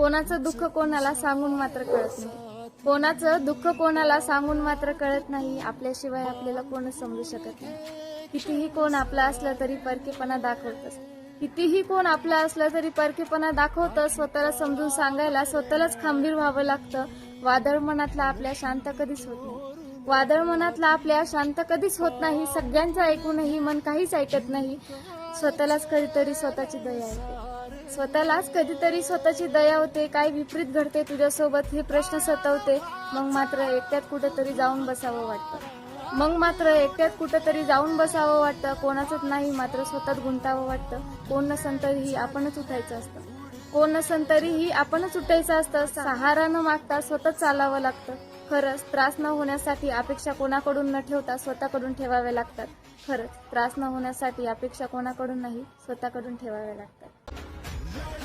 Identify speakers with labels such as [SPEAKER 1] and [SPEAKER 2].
[SPEAKER 1] कोणाचं दुःख कोणाला सांगून मात्र कळत नाही. कोणाचं दुःख कोणाला सांगून मात्र कळत नाही आपल्याशिवाय आपल्याला कोणच समजू शकत नाही. कितीही कोण आपला असला तरी परकेपणा दाखवतच. कितीही कोण आपला असला तरी परकेपणा दाखवतं स्वतःला समजून सांगायला स्वतःलाच खंबीर व्हावं लागतं. वादळ मनातला आपल्या शांत कधीच होत नाही. वादळ मनातला आपल्या शांत कधीच होत नाही. सगळ्यांचं ऐकूनही मन काहीच ऐकत नाही. स्वतःलाच कधीतरी स्वतःची दया येते स्वतःलाच कधीतरी स्वतःची दया होते. काय विपरीत घडते तुझ्यासोबत हे प्रश्न सतवते. मग मात्र एकट्यात कुठेतरी जाऊन बसावं वाटतं. मग मात्र एकट्यात कुठेतरी जाऊन बसावं वाटतं. कोणाचंच नाही मात्र स्वतःत गुंतावं वाटतं. कोण नसन तरीही आपणच उठायचं असतं. कोण नसन तरीही आपणच उठायचं असतं. सहारा न मागता स्वतःच चालावं लागतं. खरंच त्रास न होण्यासाठी अपेक्षा कोणाकडून न ठेवता स्वतःकडून ठेवाव्या लागतात. खरंच त्रास न होण्यासाठी अपेक्षा कोणाकडून नाही स्वतःकडून ठेवाव्या लागतात.